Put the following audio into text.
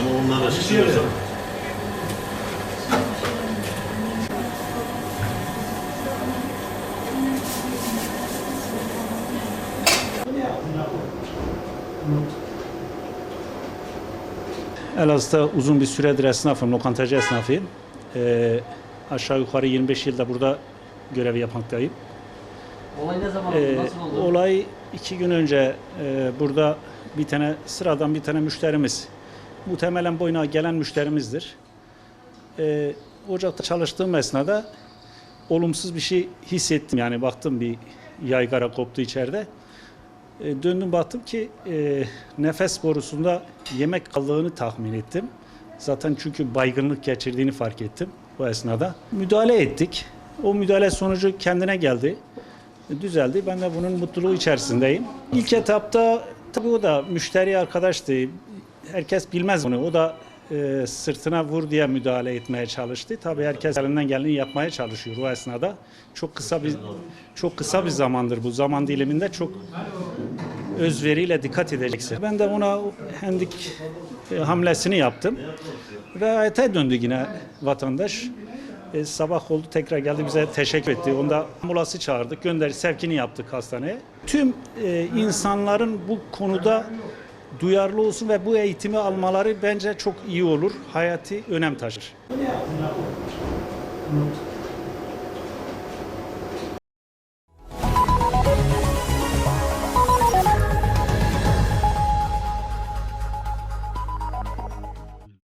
Ama onlar da şişiyorsa. Elazığ'da uzun bir süredir esnafım, lokantacı esnafıyım. Ee, aşağı yukarı 25 yılda burada görev yapmaktayım. Olay ne zaman oldu? Ee, Nasıl oldu? olay iki gün önce e, burada bir tane sıradan bir tane müşterimiz, muhtemelen boyuna gelen müşterimizdir. Ee, ocakta çalıştığım esnada olumsuz bir şey hissettim. Yani baktım bir yaygara koptu içeride. E, döndüm baktım ki e, nefes borusunda yemek kaldığını tahmin ettim. Zaten çünkü baygınlık geçirdiğini fark ettim bu esnada. Müdahale ettik. O müdahale sonucu kendine geldi. E, Düzeldi. Ben de bunun mutluluğu içerisindeyim. İlk etapta tabii o da müşteri arkadaştı. Herkes bilmez bunu. O da e, sırtına vur diye müdahale etmeye çalıştı. Tabii herkes elinden geleni yapmaya çalışıyor o esnada. Çok kısa bir çok kısa bir zamandır bu zaman diliminde çok özveriyle dikkat edeceksin. Ben de ona hendik e, hamlesini yaptım. Ve ayete döndü yine vatandaş. E, sabah oldu tekrar geldi bize teşekkür etti. Onda ambulası çağırdık, gönder sevkini yaptık hastaneye. Tüm e, insanların bu konuda duyarlı olsun ve bu eğitimi almaları bence çok iyi olur. Hayati önem taşır.